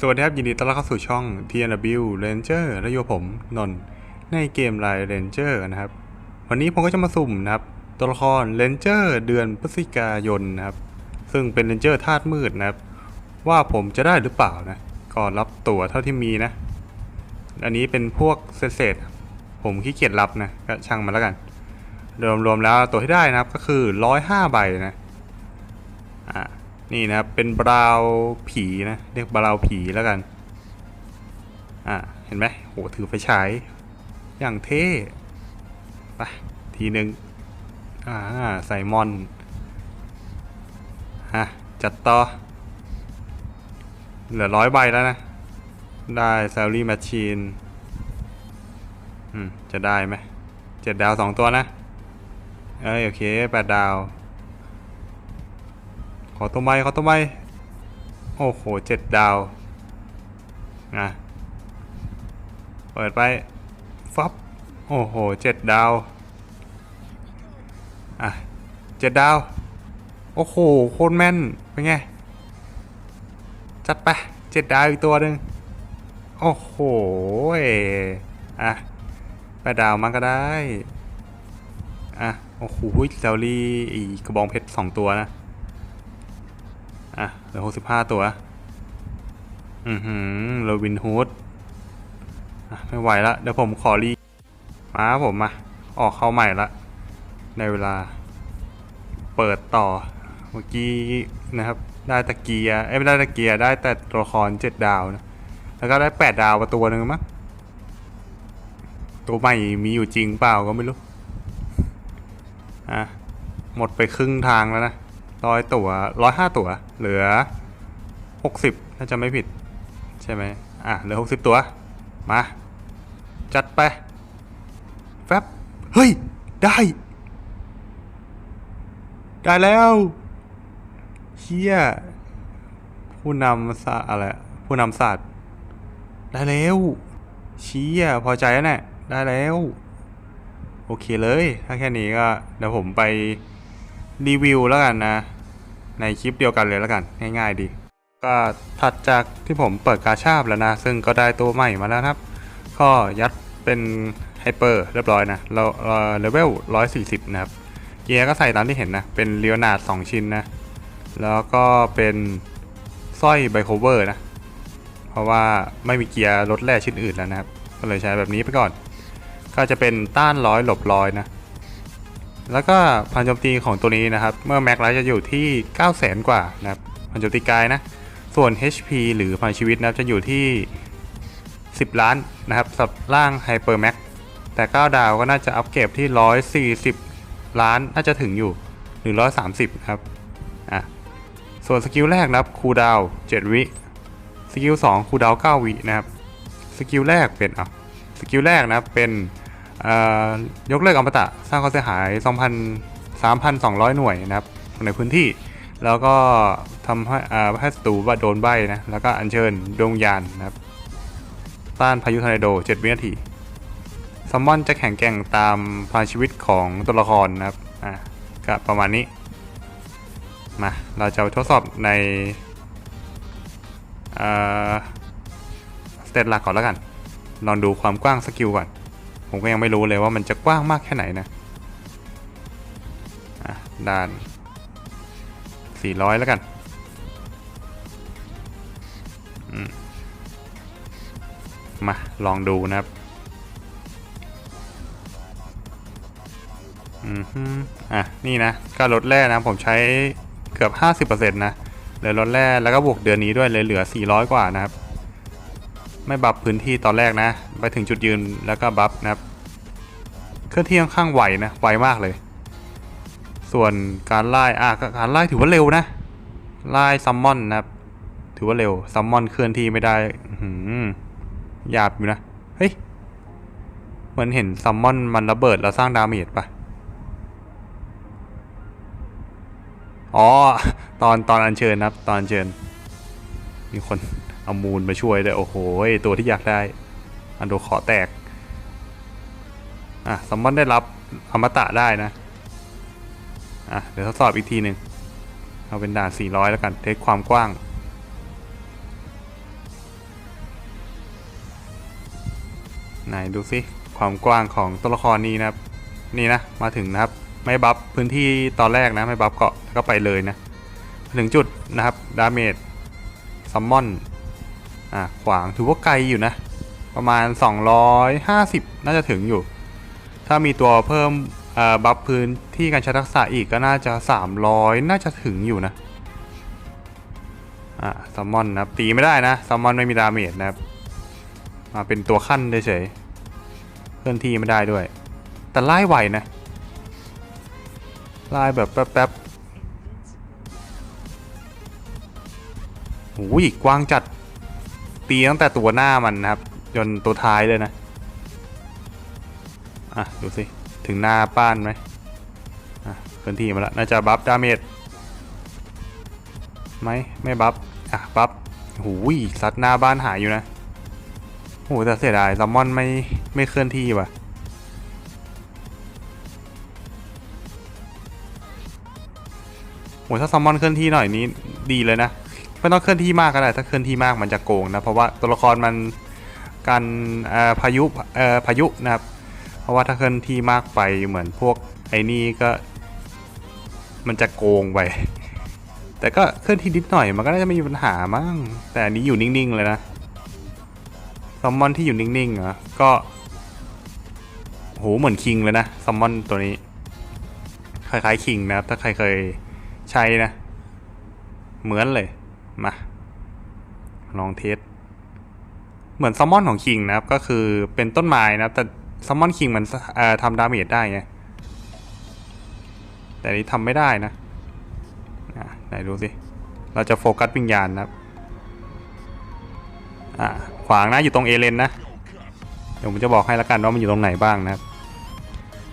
สวัสดีครับ ยินดีต้อนรับเข้าสู่ช่อง TNW Ranger และอยู่กับผมนนในเกม Line Ranger นะครับ วันนี้ผมก็จะมาสุ่มนะครับ ตัวละคร Ranger เดือนพฤศจิกายนนะครับ ซึ่งเป็น Ranger ธาตุมืดนะครับ ว่าผมจะได้หรือเปล่านะก็รับตั๋วเท่าที่มีนะ อันนี้เป็นพวกเศษผมขี้เกียจรับนะก็ช่างมันแล้วกัน รวมๆแล้วตัวที่ได้นะครับก็คือ 105 ใบนะอ่า นี่นะครับเป็นบราว์ผีนะเรียกบราว์ผีแล้วกันอ่าเห็นไหมโหถือไฟฉายอย่างเท่ไปทีหนึ่งอ่าใส่มอนฮะจัดต่อ เหลือร้อยใบแล้วนะ ได้แซลลี่แมชชีนอืมจะได้ไหมเจ็ดดาวสองตัวนะ เอ้ยโอเคแปดดาว ขอตัวไม้ขอตัวไม้โอ้โหเจ็ดดาวนะเปิดไปฟับโอ้โหเจ็ดดาวอะเจ็ดดาว โอ้โหโคตรแม่นเป็นไง จัดไปเจ็ดดาวอีกตัวหนึ่งโอ้โหอะแปดดาวมันก็ได้อะโอ้โหแซลลี่อีกระบองเพชรสองตัวนะ อะเหลือหกสิบห้าตัว อือหือโรบินฮูดอะไม่ไหวละ เดี๋ยวผมขอรีมาผมมา ออกเข้าใหม่ละในเวลา เปิดต่อ เมื่อกี้นะครับ ได้ตะเกียร์เอ้ยไม่ได้ตะเกียร์ได้แต่ตัวละครเจ็ดดาวนะ แล้วก็ได้แปดดาวมาตัวหนึ่งมั้งตัวใหม่มีอยู่จริงเปล่าก็ไม่รู้ อะ หมดไปครึ่งทางแล้วนะร้อยตัวร้อยห้าตัว เหลือหกสิบถ้าจะไม่ผิด ใช่ไหมอะ เหลือหกสิบตัว มา จัดไป แฟบเฮ้ย ได้ ได้แล้วเฮียผู้นำศาสตร์อะไร ผู้นำศาสตร์ ได้แล้วเชี้อะพอใจแล้วเนี่ยได้แล้ว โอเคเลย ถ้าแค่นี้ก็ เดี๋ยวผมไปรีวิวแล้วกันนะ ในคลิปเดียวกันเลยแล้วกัน ง่ายๆดี ก็ถัดจากที่ผมเปิดกาชาบแล้วนะ ซึ่งก็ได้ตัวใหม่มาแล้วครับ ก็ยัดเป็นไฮเปอร์เรียบร้อยนะเราเลเวล140 นะครับ เกียร์ก็ใส่ตามที่เห็นนะ เป็นเลียวนาด2ชิ้นนะ แล้วก็เป็นสร้อยไบโคเวอร์นะ เพราะว่าไม่มีเกียร์รถแร่ชิ้นอื่นแล้วนะครับ ก็เลยใช้แบบนี้ไปก่อน ก็จะเป็นต้านร้อยหลบร้อยนะ แล้วก็พันโจมตีของตัวนี้นะครับ เมื่อแม็กไลท์จะอยู่ที่ 9 0 0 0 0 0กว่านะครับพันโจมตีกายนะ ส่วน HP หรือพันชีวิตนะครับจะอยู่ที่ 10 ล้านนะครับสับล่างไฮเปอร์แม็กแต่ 9 ดาวก็น่าจะอัปเกรดที่ 140 ล้านน่าจะถึงอยู่หรือ130นะครับอะส่วนสกิลแรกนะครับคูดาว7 วิสกิล2คูดาว 9 วินะครับสกิลแรกเป็นอะสกิลแรกนะครับเป็น ยกเลิกอมตะสร้างความเสียหาย 2,000 3,200 หน่วยนะครับในพื้นที่ แล้วก็ทำให้อ่าให้ศัตรูว่าโดนใบนะ แล้วก็อัญเชิญดวงยานนะครับ ต้านพายุทอร์นาโด 7 วินาทีซัมมอนจะแข่งแก่งตามพลังชีวิตของตัวละครนะครับ อ่าก็ประมาณนี้ มา เราจะทดสอบในอ่อสเตตหลักก่อนแล้วกัน ลองดูความกว้างสกิลก่อน ผมก็ยังไม่รู้เลยว่ามันจะกว้างมากแค่ไหนนะด้าน 400 แล้วกันมา ลองดูนะครับ อืมอะ นี่นะ ก็ลดแร่นะ ผมใช้เกือบ 50%นะ เหลือลดแร่แล้วก็บวกเดือนนี้ด้วยเลยเหลือ 400 กว่านะครับ ไม่บัฟพื้นที่ตอนแรกนะ ไปถึงจุดยืนแล้วก็บัฟนะครับ เคลื่อนที่ค่อนข้างไหวนะ ไวมากเลย ส่วนการไล่อะการไล่ถือว่าเร็วนะ ไล่ซัมมอนนะครับ ถือว่าเร็ว ซัมมอนเคลื่อนที่ไม่ได้ หือหยาบอยู่นะ เฮ้ย เหมือนเห็นซัมมอนมันระเบิดแล้วสร้างดาเมจปะอ๋อ ตอนตอนอัญเชิญนะครับ ตอนอัญเชิญ มีคน เอามูลมาช่วยได้โอ้โหตัวที่อยากได้ อันโดขอแตก อะสมมอนได้รับอมตะได้นะ อะเดี๋ยวทดสอบอีกทีหนึ่งเอาเป็นด่าน 400 แล้วกัน เทสความกว้าง ไหนดูสิ ความกว้างของตัวละครนี้นะครับ นี่นะ มาถึงนะครับ ไม่บัฟพื้นที่ตอนแรกนะ ไม่บัฟเกาะก็ไปเลยนะ ถึงจุดนะครับ ดาเมจซัมมอน อ่าขวางถือว่าไกลอยู่นะ ประมาณ 250 น่าจะถึงอยู่ ถ้ามีตัวเพิ่มบัฟพื้นที่การใช้ทักษะอีกก็น่าจะ 300 น่าจะถึงอยู่นะ อ่าซัมมอนนะครับตีไม่ได้นะซัมมอนไม่มีดาเมจนะครับมาเป็นตัวขั้นเฉยเคลื่อนที่ไม่ได้ด้วย แต่ไล่ไหวนะไล่แบบแป๊บๆโอ้ยกว้างจัด ตีตั้งแต่ตัวหน้ามันนะครับ จนตัวท้ายเลยนะ อะ ดูสิ ถึงหน้าป้านไหมอะเคลื่อนที่มาแล้วน่าจะบัฟดาเมจไหมไม่บัฟอะบัฟหูยซัดหน้าบ้านหายอยู่นะโหแต่เสียดายซัมมอนไม่ไม่เคลื่อนที่ว่ะโหถ้าซัมมอนเคลื่อนที่หน่อยนี้ดีเลยนะ ไม่ต้องเคลื่อนที่มากก็ได้ถ้าเคลื่อนที่มากมันจะโกงนะเพราะว่าตัวละครมันการพายุพายุนะครับ เพราะว่าถ้าเคลื่อนที่มากไปเหมือนพวกไอ้นี่ก็ มันจะโกงไปแต่ก็เคลื่อนที่นิดหน่อยมันก็น่าจะไม่มีปัญหามั้งแต่อันนี้อยู่นิ่งๆเลยนะซัมมอนที่อยู่นิ่งๆเหรอก็โหเหมือนคิงเลยนะซัมมอนตัวนี้คล้ายๆคิงนะครับถ้าใครเคยใช้นะ เหมือนเลย มา ลองเทส เหมือนซัมมอนของคิงนะครับ ก็คือเป็นต้นไม้นะครับ แต่ซัมมอนคิงมันทำดาเมจได้ไง แต่อันนี้ทำไม่ได้นะอะไหนดูสิ เราจะโฟกัสวิญญาณนะครับอ่าขวางนะอยู่ตรงเอเลนนะ เดี๋ยวผมจะบอกให้ละกันว่ามันอยู่ตรงไหนบ้างนะครับ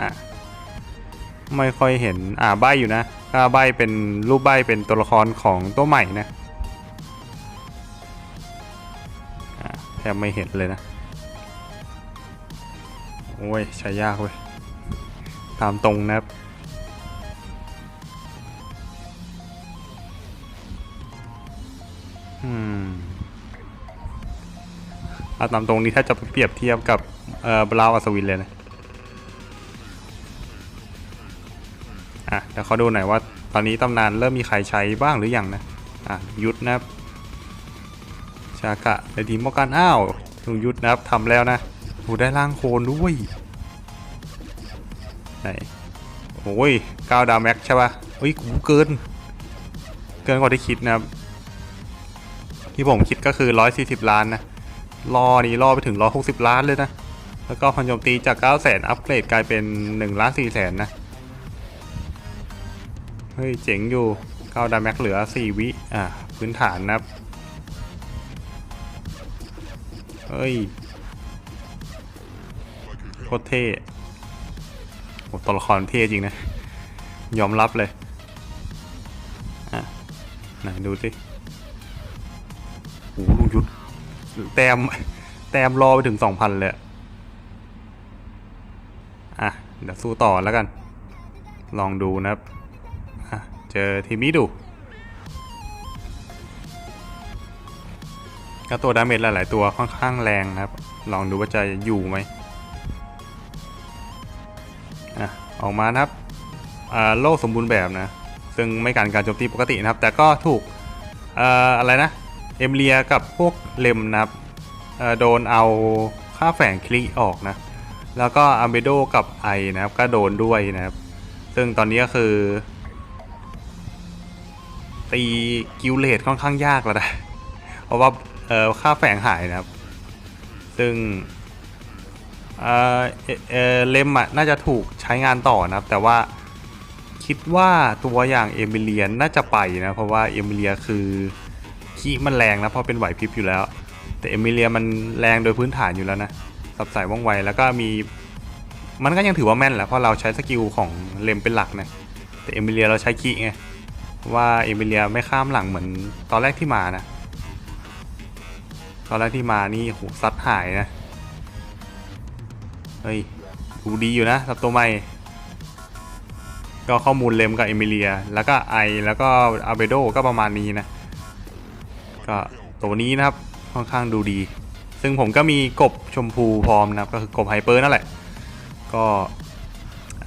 อ่าไม่ค่อยเห็นอ่าใบอยู่นะก็ใบเป็นรูปใบเป็นตัวละครของตัวใหม่นะ แทบไม่เห็นเลยนะ โอ้ย ใช้ยากเว้ย ตามตรงนะครับ อืมเอาตามตรงนี้ถ้าจะเปรียบเทียบกับ เอ่อบราวอัศวินเลยนะ อะเดี๋ยวเขาดูหน่อยว่า ตอนนี้ตำนานเริ่มมีใครใช้บ้างหรือยังนะ อะ ยุทธนะครับ ชากะในทีมป้องกันอ้าวลุงยุทธนะครับทำแล้วนะโอ้ได้ร่างโคนด้วยไหนโอ้ยก้าวดาวแม็กใช่ป่ะเฮ้ยกูเกิน เกินกว่าที่คิดนะครับ ที่ผมคิดก็คือ140ล้านนะรอนี่รอไปถึง160ล้านเลยนะ แล้วก็พันโจมตีจาก9 0 0 0 0 0อัปเกรดกลายเป็น1ล้าน4แสนนะ เฮ้ย เจ๋งอยู่เข้าดาแม็กเหลือ4วิ อะพื้นฐานนะครับ เฮ้ยโคตรเท่โอ้ตัวละครเท่จริงนะ ยอมรับเลย อะไหนดูสิโอ้ลุงยุทธแต้มแต้มรอไปถึงสองพันเลย อะ เดี๋ยวสู้ต่อแล้วกัน ลองดูนะครับ อะ เจอทีมนี้ดู ก็ตัวดาเมจหลาย ๆ ตัวค่อนข้างแรงนะครับ ลองดูว่าจะอยู่ไหมอะออกมานะครับอ่าโลกสมบูรณ์แบบนะ ซึ่งไม่การการโจมตีปกตินะครับ แต่ก็ถูกเอ่ออะไรนะ เอมเลียกับพวกเลมนะครับโดนเอาค่าแฝงคลิออกนะ แล้วก็อัมเบโดกับไอนะครับ ก็โดนด้วยนะครับ ซึ่งตอนนี้ก็คือ ตีกิลเลตค่อนข้างยากแล้วนะ เพราะว่า เอ่อค่าแฝงหายนะครับ ซึ่งเอ่อเอ่อเลมอะน่าจะถูกใช้งานต่อนะครับ แต่ว่าคิดว่าตัวอย่างเอมิเลียนน่าจะไปนะ เพราะว่าเอมิเลียคือคีมันแรงนะเพราะเป็นไหวพริบอยู่แล้ว แต่เอมิเลียมันแรงโดยพื้นฐานอยู่แล้วนะสับสายว่องไวแล้วก็มีมันก็ยังถือว่าแม่นแหละเพราะเราใช้สกิลของเลมเป็นหลักนะแต่เอมิเลียเราใช้คีไงว่าเอมิเลียไม่ข้ามหลังเหมือนตอนแรกที่มานะ ตอนแรกที่มานี่โหซัดหายนะ เฮ้ยดูดีอยู่นะสับตัวใหม่ ก็ข้อมูลเลมกับเอมิเลีย แล้วก็ไอแล้วก็อาเบโดก็ประมาณนี้นะ ก็ตัวนี้นะครับค่อนข้างดูดี ซึ่งผมก็มีกบชมพูพร้อมนะครับ ก็คือกบไฮเปอร์นั่นแหละ ก็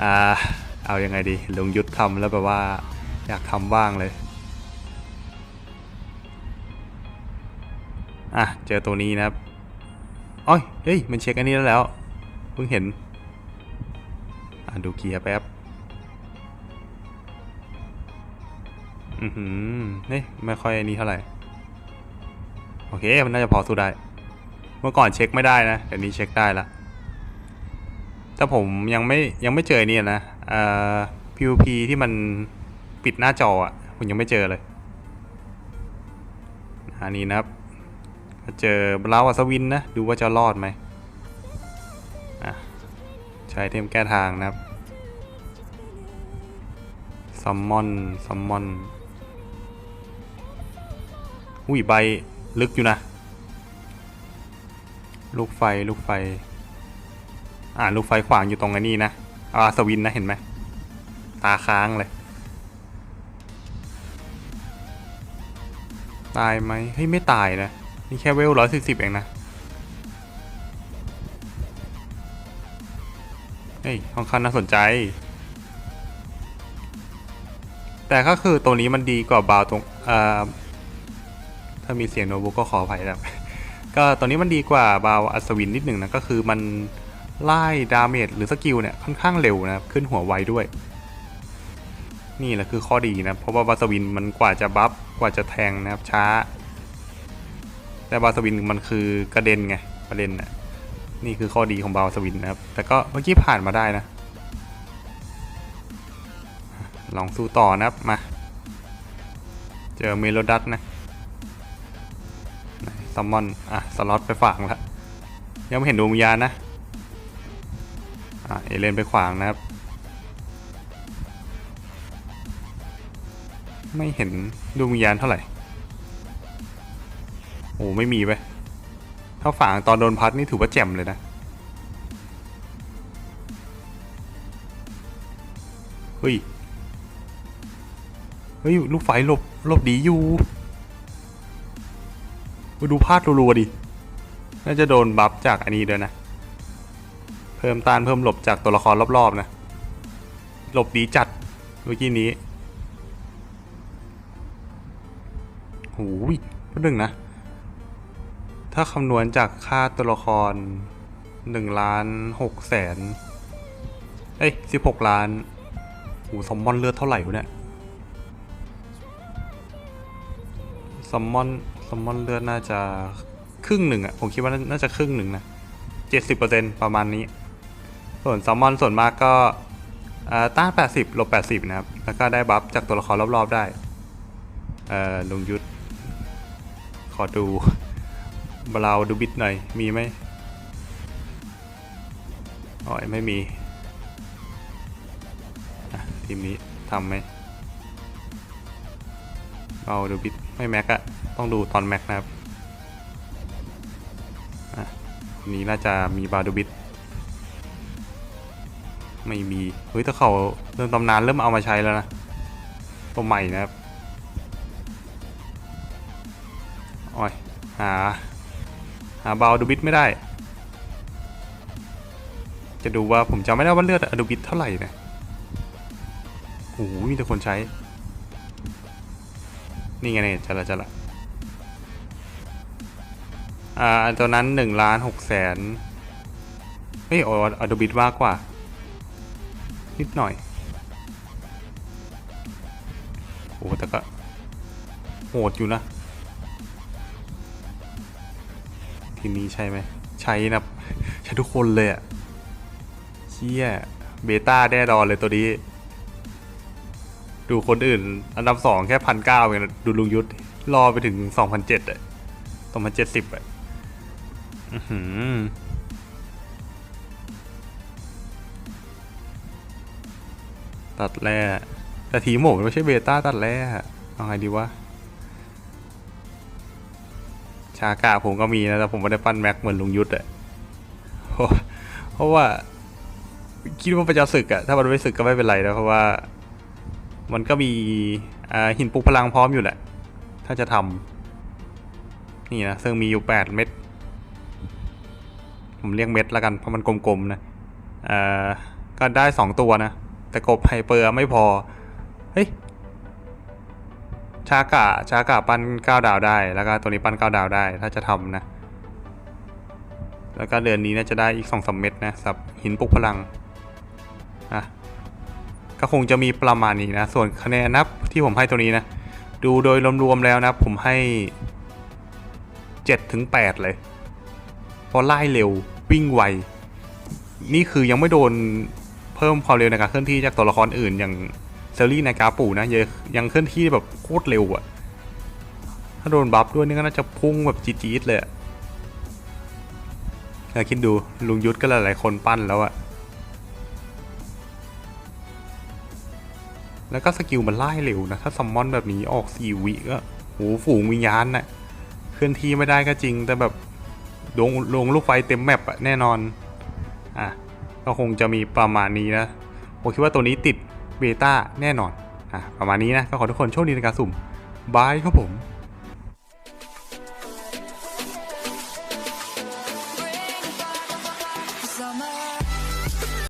อ่าเอายังไงดีลงยุทธทำแล้วแบบว่าอยากทำบ้างเลย อะ เจอตัวนี้นะครับอ้อยเฮ้ย มันเช็คอันนี้แล้วแล้วเพิ่งเห็น อะ ดูเกียร์แป๊บ อือหือนี่ไม่ค่อยอันนี้เท่าไหร่ โอเค มันน่าจะพอสู้ได้ เมื่อก่อนเช็คไม่ได้นะเดี๋ยวนี้เช็คได้ละแต่ผมยังไม่ยังไม่เจอไอ้นี่ยนะเอ่อ PVP ที่มันปิดหน้าจออะผมยังไม่เจอเลยอันนี้นะครับ เจอบราอัศวินนะ ดูว่าจะรอดไหมอะใช้เทมแก้ทางนะครับซัมมอนซัมมอนอุ้ยใบลึกอยู่นะ ลูกไฟลูกไฟ อ่าลูกไฟขวางอยู่ตรงไอ้นี้นะอาสวินนะเห็นไหมตาค้างเลย ตายไหมเฮ้ยไม่ตายนะ นี่แค่เวลร้อยสี่สิบเองนะเฮ้ยค่อนข้างน่าสนใจ แต่ก็คือตัวนี้มันดีกว่าบาวตรงเอ่อถ้ามีเสียงโนบุก็ขออภัยนะก็ตัวนี้มันดีกว่าบาวอัศวินนิดหนึ่งนะก็คือมันไล่ดาเมจหรือสกิลเนี่ยค่อนข้างเร็วนะครับขึ้นหัวไวด้วย นี่แหละคือข้อดีนะเพราะว่าบาสวินมันกว่าจะบัฟกว่าจะแทงนะครับช้า แต่บาสวินมันคือกระเด็นไงประเด็นน่ะนี่คือข้อดีของบาสวินนะครับ แต่ก็เมื่อกี้ผ่านมาได้นะ ลองสู้ต่อนะครับมา เจอเมโลดัสนะซัมมอน อะ สล็อตไปฝางแล้วยังไม่เห็นดวงวิญญาณนะ อะ เอเลนไปขวางนะครับ ไม่เห็นดวงวิญญาณเท่าไหร่ โอ้ไม่มีไปถ้าฝางตอนโดนพัดนี่ถือว่าแจ่มเลยนะ เฮ้ย เฮ้ย ลูกไฟหลบหลบดีอยู่ไปดูพลาดรัวๆดิ น่าจะโดนบัฟจากอันนี้ด้วยนะ เพิ่มต้านเพิ่มหลบจากตัวละครรอบๆนะ หลบดีจัดเมื่อกี้นี้โอ้ยพูดหนึ่งนะ ถ้าคำนวณจากค่าตัวละครหนึ่งล้านหกแสนเอ้ยสิบหกล้านโอ้ซอมมอนเลือดเท่าไหร่วะเนี่ยซอมมอนซอมมอนเลือดน่าจะครึ่งหนึ่งอะผมคิดว่าน่าจะครึ่งหนึ่งนะเจ็ดสิบเปอร์เซ็นประมาณนี้ ส่วนซอมมอนส่วนมากก็ต้าน 80ลบ80 นะครับ แล้วก็ได้บัฟจากตัวละครรอบๆได้ เอ่อลุงยุทธขอดู บราวดูบิดหน่อย มีไหมอ๋อไม่มีทีมนี้ทำไหมเอาดูบิดไม่แม็กอะต้องดูตอนแม็กนะครับนนี้น่าจะมีบาดูบิดไม่มี เฮ้ยถ้าเขาเริ่มตำนานเริ่มเอามาใช้แล้วนะตัวใหม่นะครับ โอ้ยหา หาเบาดูบิทไม่ได้ จะดูว่าผมจำไม่ได้ว่าเลือดอะดูบิทเท่าไหร่นะโอ้โหมีแต่คนใช้ นี่ไงเนี่ยจะละจะละอ่าอันตัวนั้นหนึ่งล้านหกแสนเฮ้ยโอ้อดูบิทมากกว่า นิดหน่อยโอ้แต่ก็โหดอยู่นะ ทีนี้ใช่ไหมใช้นะใช้ทุกคนเลยอะเชี่ยเบต้าแน่นอนเลยตัวนี้ ดูคนอื่น อันดับสองแค่พันเก้าเองดูลุงยุทธรอไปถึงสองพันเจ็ดอะสองพันเจ็ดสิบอะอื้อหือตัดแร่แต่ทีโหมมันไม่ใช่เบต้าตัดแร่เอาไงดีวะ ชากาผมก็มีนะแต่ผมไม่ได้ปั้นแม็กเหมือนลุงยุทธอะเพราะว่า คิดว่ามันจะศึกอะถ้ามันไม่ศึกก็ไม่เป็นไรนะเพราะว่า มันก็มีหินปลุกพลังพร้อมอยู่แหละ ถ้าจะทำนี่นะซึ่งมีอยู่แปดเม็ดผมเรียกเม็ดล้วกันเพราะมันกลมๆนะก็ได้สองตัวนะ แต่กบไฮเปอร์ไม่พอ เฮ้ย ชากะชากะปั้นเก้าดาวได้ แล้วก็ตัวนี้ปั้นเก้าดาวได้ ถ้าจะทำนะ แล้วก็เดือนนี้น่าจะได้อีกสองสมเม็ดนะสับหินปลุกพลังอะก็คงจะมีประมาณนี้นะ ส่วนคะแนนนับที่ผมให้ตัวนี้นะ ดูโดยรวมๆแล้วนะ ผมให้เจ็ดถึงแปดเลยเพราะไล่เร็ววิ่งไว นี่คือยังไม่โดนเพิ่มความเร็วในการเคลื่อนที่จากตัวละครอื่นอย่าง เซลลี่ในกาปูนะยังยังเคลื่อนที่แบบโคตรเร็วอะถ้าโดนบัฟด้วยนี่ก็น่าจะพุ่งแบบจี๊ดๆเลยอะคิดดูลุงยุทธก็หลายๆคนปั้นแล้วอะแล้วก็สกิลมันไล่เร็วนะ ถ้าซัมมอนแบบนี้ออกสี่วิก็โหฝูงวิญญาณน่ะเคลื่อนที่ไม่ได้ก็จริง แต่แบบลงลงลูกไฟเต็มแมปอะแน่นอน อะ ก็คงจะมีประมาณนี้นะ ผมคิดว่าตัวนี้ติด เบต้าแน่นอนอะประมาณนี้นะก็ขอทุกคนโชคดีในการสุ่มบายครับผม